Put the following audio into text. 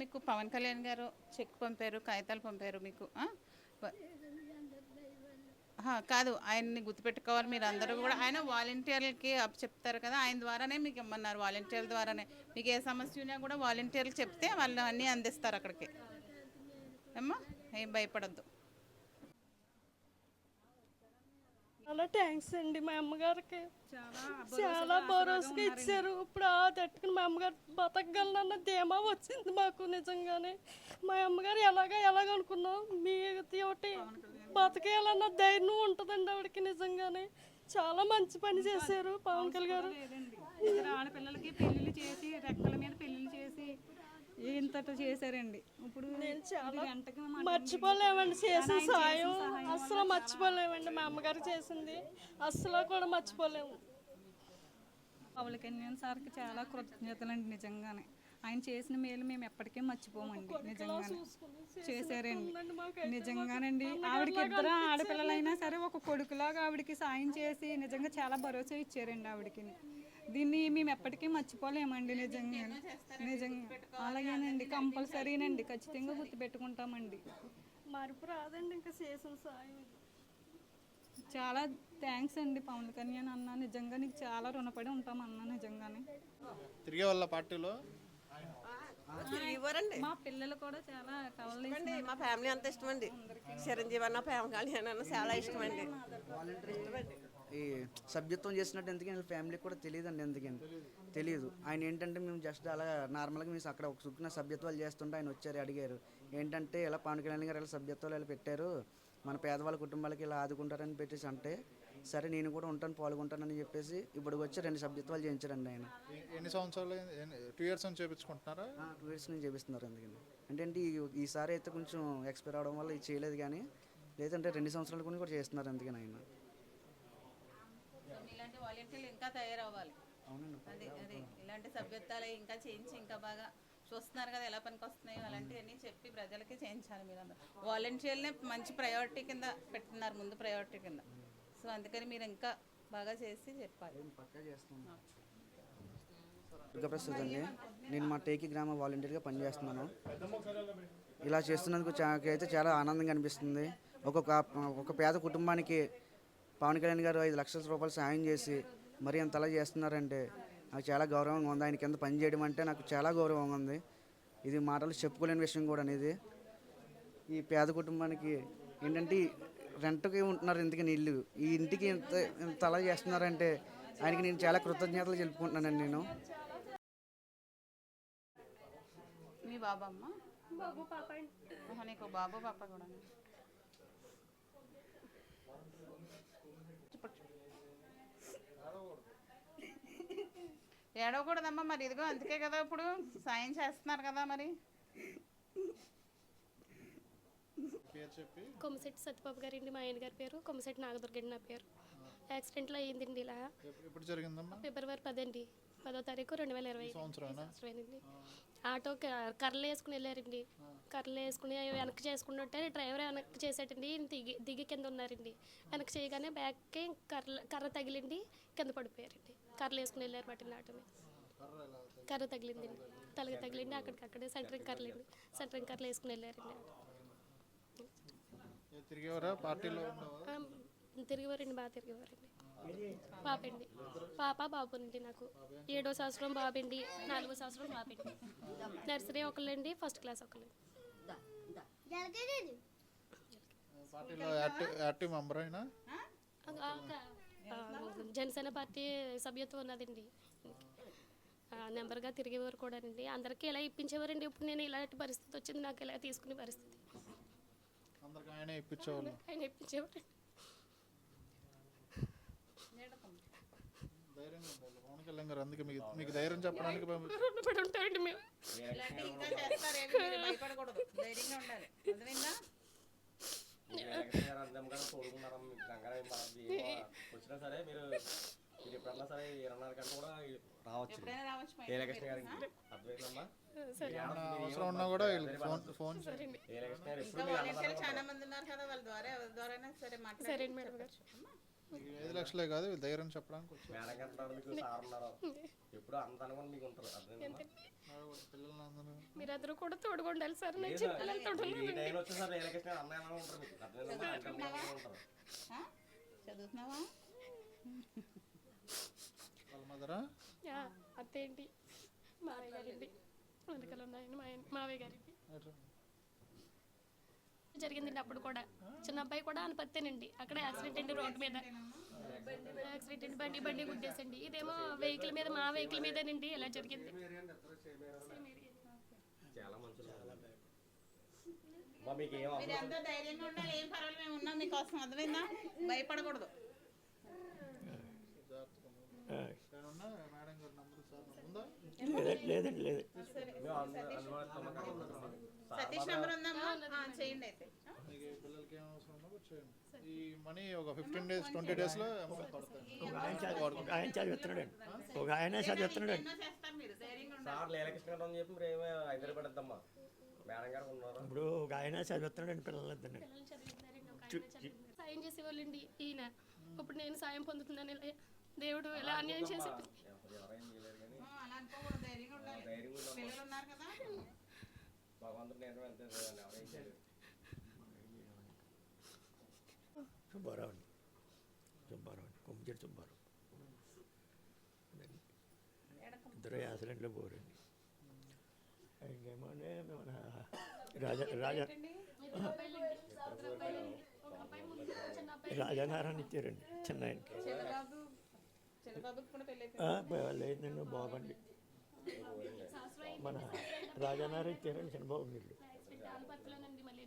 మీకు పవన్ కళ్యాణ్ గారు చెక్ పంపారు కాగితాలు పంపారు మీకు కాదు ఆయన్ని గుర్తుపెట్టుకోవాలి మీరు అందరూ కూడా. ఆయన వాలంటీర్లకి అప్ చెప్తారు కదా ఆయన ద్వారానే మీకు ఇమ్మన్నారు వాలంటీర్ల ద్వారానే. మీకు ఏ సమస్య ఉన్నా కూడా వాలంటీర్లు చెప్తే వాళ్ళు అన్నీ అందిస్తారు అక్కడికి. ఏమ్మా? ఏం భయపడద్దు. చాలా థ్యాంక్స్ అండి మా అమ్మగారికి. చాలా భరోసాగా ఇచ్చారు. ఇప్పుడు ఆ తట్టుకుని మా అమ్మగారు బతకగలనన్న ధీమా వచ్చింది మాకు నిజంగానే. మా అమ్మగారు ఎలాగ ఎలాగ అనుకున్నాం మీ ఒకటి బతకేయాలన్న ధైర్యం ఉంటుందండి ఆవిడకి నిజంగానే. చాలా మంచి పని చేశారు పవన్ కళ్యాణ్ గారు. ఆడపిల్లలకి పెళ్ళిళ్ళు చేసి రెక్కల మీద పెళ్ళిళ్ళు చేసి ఇంతట చేశారండి. ఇప్పుడు నేను చాలా మర్చిపోలేమండి. చేసిన సాయం అస్సలు మర్చిపోలేమండి. మా అమ్మగారు చేసింది అస్సలు కూడా మర్చిపోలేము. పవన్ కళ్యాణ్ సార్కి చాలా కృతజ్ఞతలండి నిజంగానే. ఆయన చేసిన మేలు మేము ఎప్పటికీ మర్చిపోమండి నిజంగానే. చేశారండి. నిజంగానండి. ఆవిడకి ఇద్దరు ఆడపిల్లలైనా సరే ఒక కొడుకులాగా ఆవిడకి సాయం చేసి నిజంగా చాలా భరోసా ఇచ్చారండి ఆవిడకి. దీన్ని మేము ఎప్పటికీ మర్చిపోలేమండి నిజంగా. నిజంగా. అలాగేనండి కంపల్సరీనండి ఖచ్చితంగా గుర్తుపెట్టుకుంటామండి. మరుపు రాదండి ఇంకా చేసిన సాయం చాలా థ్యాంక్స్ అండి పవన్ కళ్యాణ్ అన్న. నిజంగా నీకు చాలా రుణపడి ఉంటాం అన్న నిజంగానే. తిరిగే వాళ్ళ పార్టీలో ఇవ్వరండి. మా పిల్లలు కూడా చాలా కవలి అండి మా ఫ్యామిలీ అంత ఇష్టమండి. చిరంజీవి అన్న పవన్ కళ్యాణ్ అన్న చాలా ఇష్టమండి. ఈ సభ్యత్వం చేసినట్టు ఎందుకని వీళ్ళ ఫ్యామిలీకి కూడా తెలియదండి ఎందుకని. తెలియదు. ఆయన ఏంటంటే మేము జస్ట్ అలా నార్మల్గా మేము అక్కడ ఒక సుఖన సభ్యత్వాలు చేస్తుంటే ఆయన వచ్చారు అడిగారు. ఏంటంటే ఇలా పవన్ కళ్యాణ్ గారు ఇలా సభ్యత్వాలు ఇలా పెట్టారు మన పేదవాళ్ళ కుటుంబాలకి ఇలా ఆదుకుంటారని పెట్టేసి అంటే సరే నేను కూడా ఉంటాను పాల్గొంటానని చెప్పేసి ఇప్పుడు వచ్చి రెండు సభ్యత్వాలు చేయించారండి ఆయన. ఎన్ని సంవత్సరాలు టూ ఇయర్స్ నుంచి చేపించుకుంటున్నారా? టూ ఇయర్స్ నుంచి చేపిస్తున్నారు అందుకని అంటే ఈసారి అయితే కొంచెం ఎక్స్పైర్ అవడం వల్ల ఇది చేయలేదు కానీ లేదంటే రెండు సంవత్సరాల కూడా చేస్తున్నారు అందుకని ఆయన. వాలంటీర్లు ఇంకా తయారవ్వాలి. అది అది ఇలాంటి సభ్యత్వాలు ఇంకా చేయించి ఇంకా బాగా చూస్తున్నారు కదా ఎలా పనికి వస్తున్నాయో అలాంటివన్నీ చెప్పి ప్రజలకి చేయించాలి మీరందరూ. వాలంటీర్లనే మంచి ప్రయారిటీ కింద పెట్టున్నారు ముందు ప్రయారిటీ కింద. సో అందుకని మీరు ఇంకా బాగా చేసి చెప్పాలి. దుర్గప్రసాద్ అండి. నేను మా టేకి గ్రామ వాలంటీర్గా పనిచేస్తున్నాను. ఇలా చేస్తున్నందుకు అయితే చాలా ఆనందంగా అనిపిస్తుంది. ఒక్కొక్క ఒక పేద కుటుంబానికి పవన్ కళ్యాణ్ గారు ఐదు లక్షల రూపాయలు సాయం చేసి మరీ అంతలా చేస్తున్నారంటే నాకు చాలా గౌరవంగా ఉంది. ఆయన కింద పని చేయడం అంటే నాకు చాలా గౌరవంగా ఉంది. ఇది మాటలు చెప్పుకోలేని విషయం కూడా అనేది. ఈ పేద కుటుంబానికి ఏంటంటే రెంట్కి ఉంటున్నారు ఎందుకని ఇల్లు ఈ ఇంటికి ఇంత ఇంత అలా చేస్తున్నారంటే ఆయనకి నేను చాలా కృతజ్ఞతలు తెలుపుకుంటున్నానండి నేను. మీ బాబు అమ్మ బాబు పాప నీకు బాబు పాప కూడా ఏడవకూడదమ్మా మరి. ఇదిగో అందుకే కదా ఇప్పుడు సాయం చేస్తున్నారు కదా మరి. కొమ్మశెట్టి సత్యబాబు గారండి మా ఆయన గారి పేరు. కొమ్మశెట్టి నాగదుర్గండి నా పేరు. యాక్సిడెంట్లో అయ్యిందండి ఇలా. ఎప్పుడు జరిగిందమ్మా? ఫిబ్రవరి పదండి. పదో తారీఖు రెండు వేల ఇరవై సంవత్సరానా సంవత్సరమేనండి. ఆటో కర్రలు వేసుకుని వెళ్ళారండి. కర్రలు వేసుకుని వెనక్కి చేసుకుంటుంటే డ్రైవర్ వెనక్కి చేసేటండి దిగి దిగి కింద ఉన్నారండి. వెనక్కి చేయగానే బ్యాక్కి కర్ర కర్ర తగిలిండి కింద పడిపోయారండి. కర్రలు వేసుకుని వెళ్ళారు బట్టి ఆటో మీద కర్ర తగిలిందండి తలకి తగిలిండి అక్కడికక్కడే సెంటరింగ్ కర్రలండి సెంటరింగ్ కర్రలు వేసుకుని వెళ్ళారండి తిరిగేవారా? పార్టీలో తిరిగేవారండి. బాగా తిరిగేవారండి. పాప అండి పాప బాబునండి నాకు. ఏడో సంవత్సరం బాబండి నాలుగో సంవత్సరం బాబండి. నర్సరీ ఒకళ్ళండి ఫస్ట్ క్లాస్ ఒకళ్ళండి. పార్టీలో యాక్టివ్ యాక్టివ్ మెంబర్ అయినా జనసేన పార్టీ సభ్యత్వం ఉన్నదండి. నెంబర్గా తిరిగేవారు కూడానండి. అందరికీ ఇలా ఇప్పించేవారండి? ఇప్పుడు నేను ఇలాంటి పరిస్థితి వచ్చింది నాకు ఇలా తీసుకునే పరిస్థితి? అందరికి ఆయనే ఇప్పించేవాళ్ళు. ఆయన ఇప్పించేవారు. ధైర్యంగా ఉండాలి. పవన్ కళ్యాణ్ గారు అందుకే మీకు మీకు ధైర్యం చెప్పడానికి రుణపడి ఉంటారండి మేము. వచ్చినా సరే మీరు మీరు ఎప్పుడన్నా సరే ఇరవై గంటలు కూడా రావచ్చు. ఏలకృష్ణ గారికి అర్థమైందమ్మా అవసరం ఉన్నా కూడా ఫోన్ ఏలకృష్ణ గారు చాలా మంది ఉన్నారు కదా వాళ్ళ ద్వారా. ద్వారా సరే సరే గారు ఐదు లక్షలే కాదు ధైర్యం చెప్పడానికి గారు ఎప్పుడు అంత అనుకుని మీకు ఉంటారు మీరందరూ కూడా తోడుగా ఉండాలి సార్ నేను ఆ? చదువుతున్నావా? వాళ్ళ మదరా? అత్తేంటి? మావయ్య గారింటి. వెనకాల మా ఆయన- మావయ్య గారింటి. జరిగిందండి అప్పుడు కూడా. చిన్న అబ్బాయి కూడా అనుపత్తేనండి. అక్కడ యాక్సిడెంట్ అండి రోడ్డు మీద. యాక్సిడెంట్ అండి బండి బండి గుద్దేసండి ఇదేమో వెహికల్ మీద మా వెహికల్ మీదేనండి. ఇలా జరిగింది. ధైర్యంగా ఉండాలి ఏం పర్వాలేదు మేము ఉన్నాం మీకోసం. అర్థమైందా? భయపడకూడదు. లేదండి లేదు. సతీష్ నెంబర్ ఉందమ్మా? ఆ, చేయండి అయితే ఆ? మీకు ఏ పిల్లలకి ఏం అవసరం ఉన్నా కూడా చేయండి ఈ మనీ ఒక ఫిఫ్టీన్ డేస్ ట్వంటీ అమౌంట్ పడుతుంది ఒక ఆయన చదివి- ఒక ఆయన ఒక ఉండాలి సార్ లీలకృష్ణ గారు అని చెప్పి హైదరాబాద్ మేడం గారు ఉన్నారు. ఇప్పుడు ఒక ఆయన చదివిస్తున్నాడండి పిల్లలు చదివిస్తున్నారు. సాయం చేసేవాళ్ళండి ఈయన. ఇప్పుడు నేను సాయం పొందుతున్నాను. ఇలా దేవుడు ఇలా అన్యాయం చేసి భగవంతుడు నేను వెళ్తే ఎవరేం చేయలేరు సుబ్బారావు అండి. సుబ్బారావు అండి. కొమ్మిచెట్టు సుబ్బారావు. ఇద్దరు యాక్సిడెంట్లో పోరండి. ఇంకేమో మన రాజా రాజా రాజానారాయణ ఇచ్చారండి చిన్న ఆయనకి పెళ్ళి బాబండి. మన రాజానారాయణ చరణ్ చంద్రబాబు వీళ్ళు మళ్ళీ